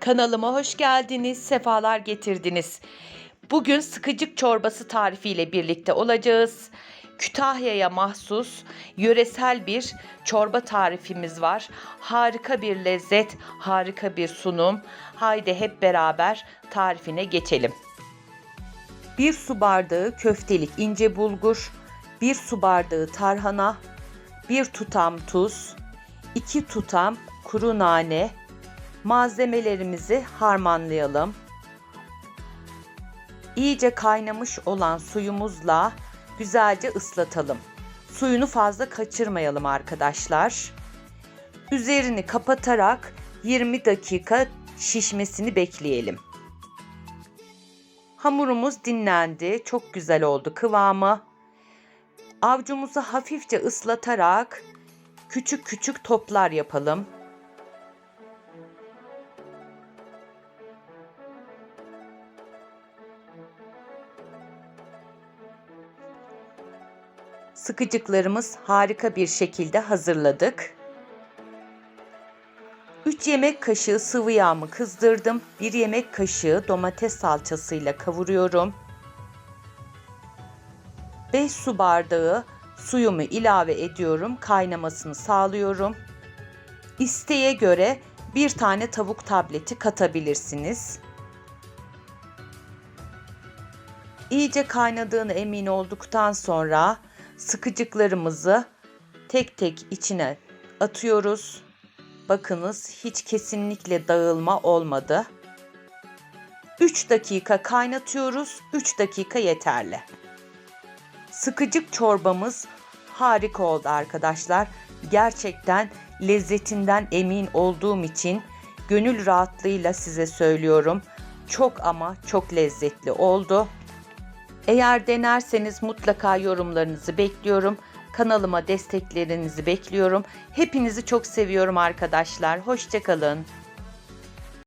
Kanalıma hoş geldiniz, sefalar getirdiniz. Bugün sıkıcık çorbası tarifiyle birlikte olacağız. Kütahya'ya mahsus yöresel bir çorba tarifimiz var. Harika bir lezzet, harika bir sunum. Haydi hep beraber tarifine geçelim. 1 su bardağı köftelik ince bulgur, 1 su bardağı tarhana, 1 tutam tuz, 2 tutam kuru nane, Malzemelerimizi harmanlayalım. İyice kaynamış olan suyumuzla güzelce ıslatalım. Suyunu fazla kaçırmayalım arkadaşlar. Üzerini kapatarak 20 dakika şişmesini bekleyelim. Hamurumuz dinlendi. Çok güzel oldu kıvamı. Avcumuzu hafifçe ıslatarak küçük küçük toplar yapalım. Sıkıcıklarımız harika bir şekilde hazırladık. 3 yemek kaşığı sıvı yağımı kızdırdım. 1 yemek kaşığı domates salçasıyla kavuruyorum. 5 su bardağı suyumu ilave ediyorum. Kaynamasını sağlıyorum. İsteğe göre bir tane tavuk tableti katabilirsiniz. İyice kaynadığını emin olduktan sonra sıkıcıklarımızı tek tek içine atıyoruz. Bakınız hiç kesinlikle dağılma olmadı. 3 dakika kaynatıyoruz. 3 dakika yeterli. Sıkıcık çorbamız harika oldu arkadaşlar. Gerçekten lezzetinden emin olduğum için gönül rahatlığıyla size söylüyorum. Çok ama çok lezzetli oldu. Eğer denerseniz mutlaka yorumlarınızı bekliyorum. Kanalıma desteklerinizi bekliyorum. Hepinizi çok seviyorum arkadaşlar. Hoşçakalın.